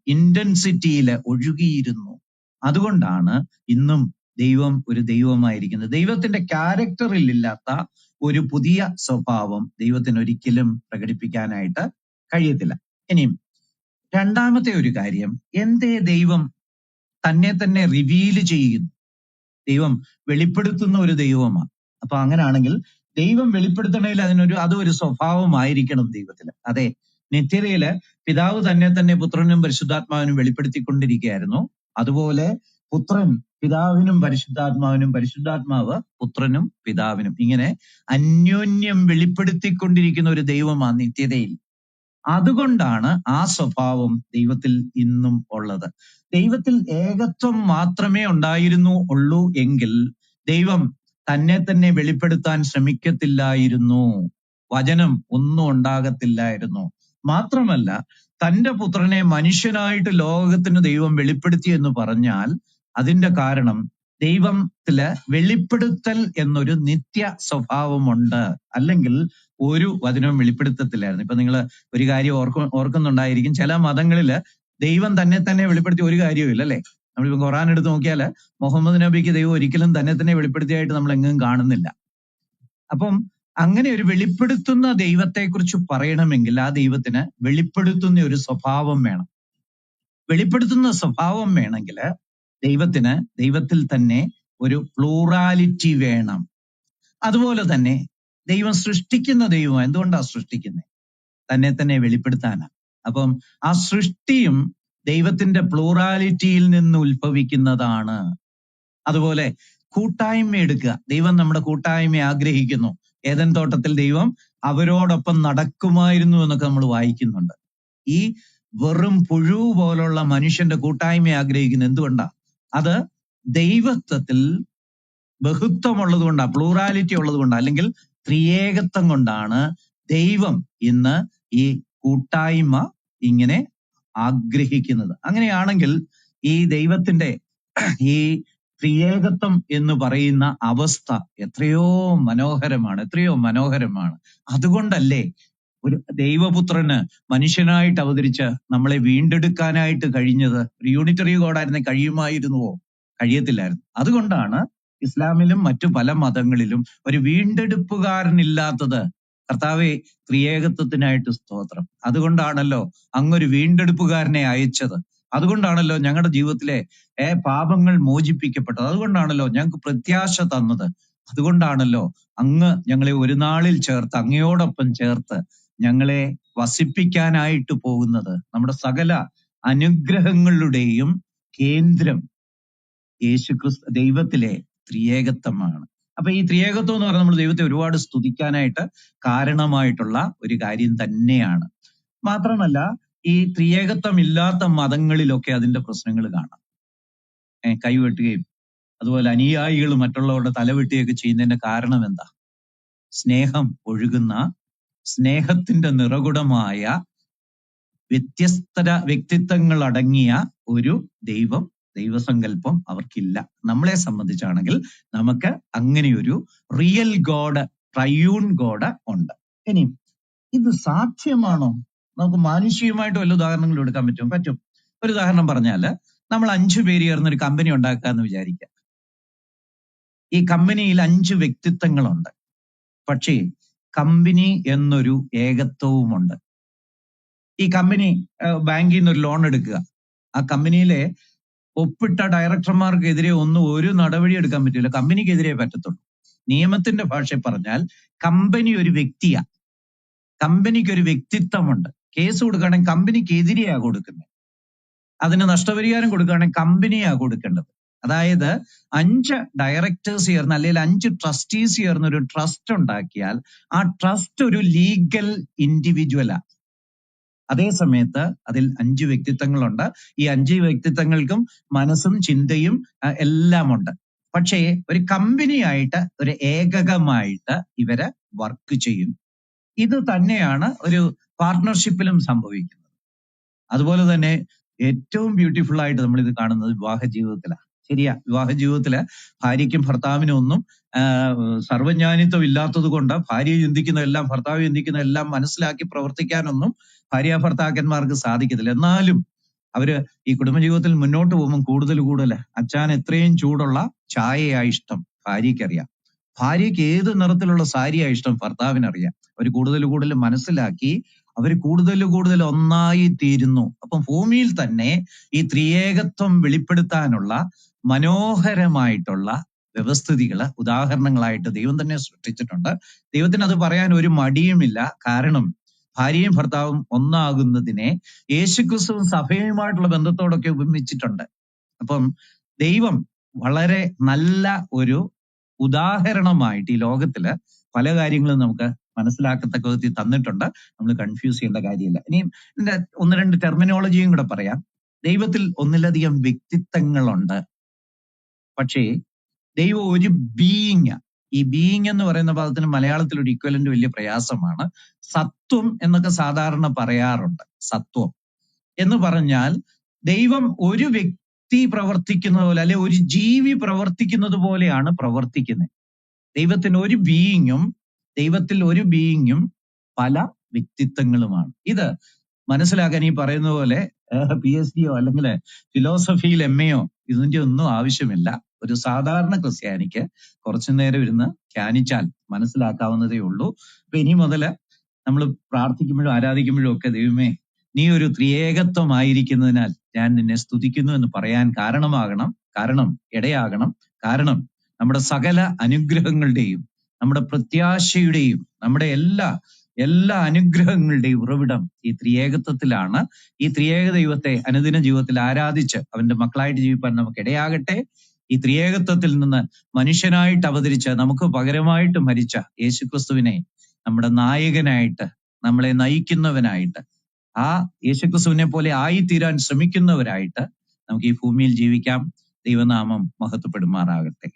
ഇന്റൻസിറ്റിയിൽ ഒഴുകിയിരുന്നു. അതുകൊണ്ടാണ് ഇന്നും ദൈവം ഒരു ദൈവമായിരിക്കുന്നത്. ദൈവത്തിന്റെ ക്യാരക്ടറിൽ ഇല്ലാത്ത ഒരു പുതിയ സ്വഭാവം ദൈവത്തിന് ഒരിക്കലും പ്രകടിപ്പിക്കാനായിട്ട് കഴിയത്തില്ല. ഇനിയും രണ്ടാമത്തെ ഒരു കാര്യം എന്തേ ദൈവം തന്നെ തന്നെ റിവീൽ ചെയ്യുന്നു. ദൈവം വെളിപ്പെടുത്തുന്ന ഒരു ദൈവമാണ്. അപ്പൊ അങ്ങനെയാണെങ്കിൽ ദൈവം വെളിപ്പെടുത്തണമെങ്കിൽ അതിനൊരു അതൊരു സ്വഭാവമായിരിക്കണം ദൈവത്തിന് അതെ നിത്യതയിൽ പിതാവ് തന്നെ തന്നെ പുത്രനും പരിശുദ്ധാത്മാവിനും വെളിപ്പെടുത്തിക്കൊണ്ടിരിക്കുകയായിരുന്നു. അതുപോലെ പുത്രൻ പിതാവിനും പരിശുദ്ധാത്മാവിനും പരിശുദ്ധാത്മാവ് പുത്രനും പിതാവിനും. ഇങ്ങനെ അന്യോന്യം വെളിപ്പെടുത്തിക്കൊണ്ടിരിക്കുന്ന ഒരു ദൈവമാണ് നിത്യതയിൽ. അതുകൊണ്ടാണ് ആ സ്വഭാവം ദൈവത്തിൽ ഇന്നും ഉള്ളത്. ദൈവത്തിൽ ഏകത്വം മാത്രമേ ഉണ്ടായിരുന്നു ഉള്ളൂ എങ്കിൽ ദൈവം തന്നെ തന്നെ വെളിപ്പെടുത്താൻ ശ്രമിക്കത്തില്ലായിരുന്നു. വചനം ഒന്നും ഉണ്ടാകത്തില്ലായിരുന്നു. മാത്രമല്ല തന്റെ പുത്രനെ മനുഷ്യനായിട്ട് ലോകത്തിന് ദൈവം വെളിപ്പെടുത്തി എന്ന് പറഞ്ഞാൽ അതിന്റെ കാരണം ദൈവത്തിൽ വെളിപ്പെടുത്തൽ എന്നൊരു നിത്യ സ്വഭാവമുണ്ട്. അല്ലെങ്കിൽ ഒരു വചനവും വെളിപ്പെടുത്തത്തില്ലായിരുന്നു. ഇപ്പൊ നിങ്ങൾ ഒരു കാര്യം ഓർക്ക ഓർക്കുന്നുണ്ടായിരിക്കും. ചില മതങ്ങളിൽ ദൈവം തന്നെ തന്നെ വെളിപ്പെടുത്തിയ ഒരു കാര്യവും ഇല്ല അല്ലേ? നമ്മളിപ്പോ ഖുറാൻ എടുത്ത് നോക്കിയാൽ മുഹമ്മദ് നബിക്ക് ദൈവം ഒരിക്കലും തന്നെ തന്നെ വെളിപ്പെടുത്തിയായിട്ട് നമ്മൾ എങ്ങും കാണുന്നില്ല. അപ്പം അങ്ങനെ ഒരു വെളിപ്പെടുത്തുന്ന ദൈവത്തെക്കുറിച്ച് പറയണമെങ്കിൽ ആ ദൈവത്തിന് വെളിപ്പെടുത്തുന്ന ഒരു സ്വഭാവം വേണം. വെളിപ്പെടുത്തുന്ന സ്വഭാവം വേണമെങ്കിൽ ദൈവത്തിന് ദൈവത്തിൽ തന്നെ ഒരു പ്ലൂറാലിറ്റി വേണം. അതുപോലെ തന്നെ ദൈവം സൃഷ്ടിക്കുന്ന ദൈവം എന്തുകൊണ്ടാണ് സൃഷ്ടിക്കുന്നത് തന്നെ തന്നെ വെളിപ്പെടുത്താനാണ് അപ്പം ആ സൃഷ്ടിയും ദൈവത്തിന്റെ പ്ലൂറാലിറ്റിയിൽ നിന്ന് ഉത്ഭവിക്കുന്നതാണ്. അതുപോലെ കൂട്ടായ്മ എടുക്കുക. ദൈവം നമ്മുടെ കൂട്ടായ്മ ആഗ്രഹിക്കുന്നു. ഏതൻ തോട്ടത്തിൽ ദൈവം അവരോടൊപ്പം നടക്കുമായിരുന്നു എന്നൊക്കെ നമ്മൾ വായിക്കുന്നുണ്ട്. ഈ വെറും പുഴു പോലുള്ള മനുഷ്യന്റെ കൂട്ടായ്മ ആഗ്രഹിക്കുന്നത് എന്തുകൊണ്ടാ? അത് ദൈവത്വത്തിൽ ബഹുത്വമുള്ളത് കൊണ്ടാ പ്ലൂറാലിറ്റി ഉള്ളത് കൊണ്ടാ അല്ലെങ്കിൽ ത്രിയേകത്വം കൊണ്ടാണ് ദൈവം ഇന്ന് ഈ കൂട്ടായ്മ ഇങ്ങനെ ആഗ്രഹിക്കുന്നത്. അങ്ങനെയാണെങ്കിൽ ഈ ദൈവത്തിന്റെ ഈ ത്രിയേകത്വം എന്ന് പറയുന്ന അവസ്ഥ എത്രയോ മനോഹരമാണ് എത്രയോ മനോഹരമാണ്. അതുകൊണ്ടല്ലേ ഒരു ദൈവപുത്രന് മനുഷ്യനായിട്ട് അവതരിച്ച് നമ്മളെ വീണ്ടെടുക്കാനായിട്ട് കഴിഞ്ഞത് ഒരു യൂണിറ്ററി ഗോഡായിരുന്നെ കഴിയുമായിരുന്നുവോ? കഴിയത്തില്ലായിരുന്നു. അതുകൊണ്ടാണ് ഇസ്ലാമിലും മറ്റു പല മതങ്ങളിലും ഒരു വീണ്ടെടുപ്പുകാരനില്ലാത്തത് കർത്താവെ ത്രിയേകത്വത്തിനായിട്ട് സ്തോത്രം. അതുകൊണ്ടാണല്ലോ അങ്ങൊരു വീണ്ടെടുപ്പുകാരനെ അയച്ചത്. അതുകൊണ്ടാണല്ലോ ഞങ്ങളുടെ ജീവിതത്തിലെ ഏ പാപങ്ങൾ മോചിപ്പിക്കപ്പെട്ടത്. അതുകൊണ്ടാണല്ലോ ഞങ്ങൾക്ക് പ്രത്യാശ തന്നത്. അതുകൊണ്ടാണല്ലോ അങ്ങ് ഞങ്ങളെ ഒരു നാളിൽ ചേർത്ത് അങ്ങയോടൊപ്പം ചേർത്ത് ഞങ്ങളെ വസിപ്പിക്കാനായിട്ട് പോകുന്നത്. നമ്മുടെ സകല അനുഗ്രഹങ്ങളുടെയും കേന്ദ്രം യേശുക്രിസ്തു ദൈവത്തിലെ ത്രിയേകത്വമാണ്. അപ്പൊ ഈ ത്രിയേകത്വം എന്ന് പറഞ്ഞാൽ നമ്മൾ ദൈവത്തെ ഒരുപാട് സ്തുതിക്കാനായിട്ട് കാരണമായിട്ടുള്ള ഒരു കാര്യം തന്നെയാണ്. മാത്രമല്ല ഈ ത്രിയേകത്വം ഇല്ലാത്ത മതങ്ങളിലൊക്കെ അതിന്റെ പ്രശ്നങ്ങൾ കാണാം. കൈവെട്ടുകയും അതുപോലെ അനുയായികൾ മറ്റുള്ളവരുടെ തലവെട്ടുകയൊക്കെ ചെയ്യുന്നതിന്റെ കാരണം എന്താ? സ്നേഹം ഒഴുകുന്ന സ്നേഹത്തിന്റെ നിറകുടമായ വ്യത്യസ്തര വ്യക്തിത്വങ്ങൾ അടങ്ങിയ ഒരു ദൈവം ദൈവസങ്കല്പം അവർക്കില്ല. നമ്മളെ സംബന്ധിച്ചാണെങ്കിൽ നമുക്ക് അങ്ങനെയൊരു റിയൽ ഗോഡ് ട്രയൂൺ ഗോഡ് ഉണ്ട്. ഇനി ഇത് സാധ്യമാണോ? നമുക്ക് മാനുഷികമായിട്ട് വല്ല ഉദാഹരണങ്ങൾ എടുക്കാൻ പറ്റും പറ്റും. ഒരു ഉദാഹരണം പറഞ്ഞാൽ നമ്മൾ അഞ്ചു പേര് ചേർന്ന് ഒരു കമ്പനി ഉണ്ടാക്കുക എന്ന് വിചാരിക്കുക. ഈ കമ്പനിയിൽ അഞ്ച് വ്യക്തിത്വങ്ങളുണ്ട്. പക്ഷേ കമ്പനി എന്നൊരു ഏകത്വവുമുണ്ട്. ഈ കമ്പനി ബാങ്കിൽ നിന്ന് ഒരു ലോൺ എടുക്കുക. ആ കമ്പനിയിലെ ഒപ്പിട്ട ഡയറക്ടർമാർക്കെതിരെ ഒന്നും ഒരു നടപടി എടുക്കാൻ പറ്റില്ല. കമ്പനിക്കെതിരെ പറ്റത്തുള്ളൂ. നിയമത്തിന്റെ ഭാഷയിൽ പറഞ്ഞാൽ കമ്പനി ഒരു വ്യക്തിയാ. കമ്പനിക്ക് ഒരു വ്യക്തിത്വമുണ്ട്. കേസ് കൊടുക്കുകയാണെങ്കിൽ കമ്പനിക്ക് എതിരെയാ കൊടുക്കുന്നത്. അതിന് നഷ്ടപരിഹാരം കൊടുക്കുകയാണെങ്കിൽ കമ്പനിയാ കൊടുക്കേണ്ടത്. അതായത് അഞ്ച് ഡയറക്ടേഴ്സ് ചേർന്ന് അല്ലെങ്കിൽ അഞ്ച് ട്രസ്റ്റീസ് ചേർന്ന് ഒരു ട്രസ്റ്റ് ഉണ്ടാക്കിയാൽ ആ ട്രസ്റ്റ് ഒരു ലീഗൽ ഇൻഡിവിജ്വലാ അതേ സമയത്ത് അതിൽ അഞ്ച് വ്യക്തിത്വങ്ങളുണ്ട്. ഈ അഞ്ച് വ്യക്തിത്വങ്ങൾക്കും മനസ്സും ചിന്തയും എല്ലാം ഉണ്ട് പക്ഷേ ഒരു കമ്പനിയായിട്ട് ഒരു ഏകകമായിട്ട് ഇവർ വർക്ക് ചെയ്യും. ഇത് തന്നെയാണ് ഒരു പാർട്ട്ണർഷിപ്പിലും സംഭവിക്കുന്നത്. അതുപോലെ തന്നെ ഏറ്റവും ബ്യൂട്ടിഫുൾ ആയിട്ട് നമ്മൾ ഇത് കാണുന്നത് വിവാഹ ജീവിതത്തിലാണ് ശരിയാ. വിവാഹ ജീവിതത്തിൽ ഭാര്യയ്ക്കും ഭർത്താവിനും ഒന്നും സർവജ്ഞാനിത്വം ഇല്ലാത്തത് കൊണ്ട് ഭാര്യ ചിന്തിക്കുന്നതെല്ലാം ഭർത്താവ് ചിന്തിക്കുന്നതെല്ലാം മനസ്സിലാക്കി പ്രവർത്തിക്കാനൊന്നും ഭാര്യ ഭർത്താക്കന്മാർക്ക് സാധിക്കത്തില്ല. എന്നാലും അവർ ഈ കുടുംബജീവിതത്തിൽ മുന്നോട്ട് പോകുമ്പോൾ കൂടുതൽ കൂടുതൽ അച്ഛൻ എത്രയും ചൂടുള്ള ചായയാ ഇഷ്ടം ഭാര്യയ്ക്കറിയാം. ഭാര്യയ്ക്ക് ഏത് നിറത്തിലുള്ള സാരിയാ ഇഷ്ടം ഭർത്താവിനറിയാം. അവർ കൂടുതൽ കൂടുതൽ മനസ്സിലാക്കി അവർ കൂടുതൽ കൂടുതൽ ഒന്നായി തീരുന്നു. അപ്പം ഭൂമിയിൽ തന്നെ ഈ ത്രിയേകത്വം വെളിപ്പെടുത്താനുള്ള മനോഹരമായിട്ടുള്ള വ്യവസ്ഥിതികൾ ഉദാഹരണങ്ങളായിട്ട് ദൈവം തന്നെ സൃഷ്ടിച്ചിട്ടുണ്ട്. ദൈവത്തിന് അത് പറയാൻ ഒരു മടിയുമില്ല. കാരണം ഭാര്യയും ഭർത്താവും ഒന്നാകുന്നതിനെ യേശുക്രിസ്തുവും സഭയുമായിട്ടുള്ള ബന്ധത്തോടൊക്കെ ഉപമിച്ചിട്ടുണ്ട്. അപ്പം ദൈവം വളരെ നല്ല ഒരു ഉദാഹരണമായിട്ട് ഈ ലോകത്തിൽ പല കാര്യങ്ങളും നമുക്ക് മനസ്സിലാക്കത്തക്ക വിധത്തിൽ തന്നിട്ടുണ്ട്. നമ്മൾ കൺഫ്യൂസ് ചെയ്യേണ്ട കാര്യമില്ല. ഇനിയും ഇതിന്റെ ഒന്ന് രണ്ട് ടെർമിനോളജിയും കൂടെ പറയാം. ദൈവത്തിൽ ഒന്നിലധികം വ്യക്തിത്വങ്ങളുണ്ട്. പക്ഷേ ദൈവം ഒരു ബീയിങ് ഈ ബീയിങ് എന്ന് പറയുന്ന പദത്തിന് മലയാളത്തിൽ ഒരു ഇക്വലന്റ് വലിയ പ്രയാസമാണ്. സത്വം എന്നൊക്കെ സാധാരണ പറയാറുണ്ട്. സത്വം. എന്ന് പറഞ്ഞാൽ ദൈവം ഒരു വ്യക്തി പ്രവർത്തിക്കുന്നത് പോലെ അല്ലെ ഒരു ജീവി പ്രവർത്തിക്കുന്നത് പോലെയാണ് പ്രവർത്തിക്കുന്നത്. ദൈവത്തിന് ഒരു ബീയിങ്ങും ദൈവത്തിൽ ഒരു ബീയിങ്ങും പല വ്യക്തിത്വങ്ങളുമാണ്. ഇത് മനസ്സിലാക്കാൻ ഈ പറയുന്ന പോലെ പി എച്ച് ഡിയോ അല്ലെങ്കിൽ ഫിലോസഫിയിൽ എം എയോ ഇതിന്റെ ഒന്നും ആവശ്യമില്ല. ഒരു സാധാരണ ക്രിസ്ത്യാനിക്ക് കുറച്ചു നേരം ഇരുന്ന് ധ്യാനിച്ചാൽ മനസ്സിലാക്കാവുന്നതേ ഉള്ളൂ. അപ്പൊ ഇനി മുതൽ നമ്മൾ പ്രാർത്ഥിക്കുമ്പോഴും ആരാധിക്കുമ്പോഴും ഒക്കെ ദൈവമേ നീ ഒരു ത്രിയേകത്വമായിരിക്കുന്നതിനാൽ ഞാൻ നിന്നെ സ്തുതിക്കുന്നു എന്ന് പറയാൻ കാരണമാകണം കാരണം ഇടയാകണം. കാരണം നമ്മുടെ സകല അനുഗ്രഹങ്ങളുടെയും നമ്മുടെ പ്രത്യാശയുടെയും നമ്മുടെ എല്ലാ എല്ലാ അനുഗ്രഹങ്ങളുടെയും ഉറവിടം ഈ ത്രിയേകത്വത്തിലാണ്. ഈ ത്രിയേക ദൈവത്തെ അനുദിന ജീവിതത്തിൽ ആരാധിച്ച് അവന്റെ മക്കളായിട്ട് ജീവിക്കാൻ നമുക്ക് ഇടയാകട്ടെ. ഈ ത്രിയേകത്വത്തിൽ നിന്ന് മനുഷ്യനായിട്ട് അവതരിച്ച് നമുക്ക് പകരമായിട്ട് മരിച്ച യേശുക്രിസ്തുവിനെ നമ്മുടെ നായകനായിട്ട് നമ്മളെ നയിക്കുന്നവനായിട്ട് ആ യേശുക്രിസ്തുവിനെ പോലെ ആയിത്തീരാൻ ശ്രമിക്കുന്നവരായിട്ട് നമുക്ക് ഈ ഭൂമിയിൽ ജീവിക്കാം. ദൈവനാമം മഹത്വപ്പെടുമാറാകട്ടെ.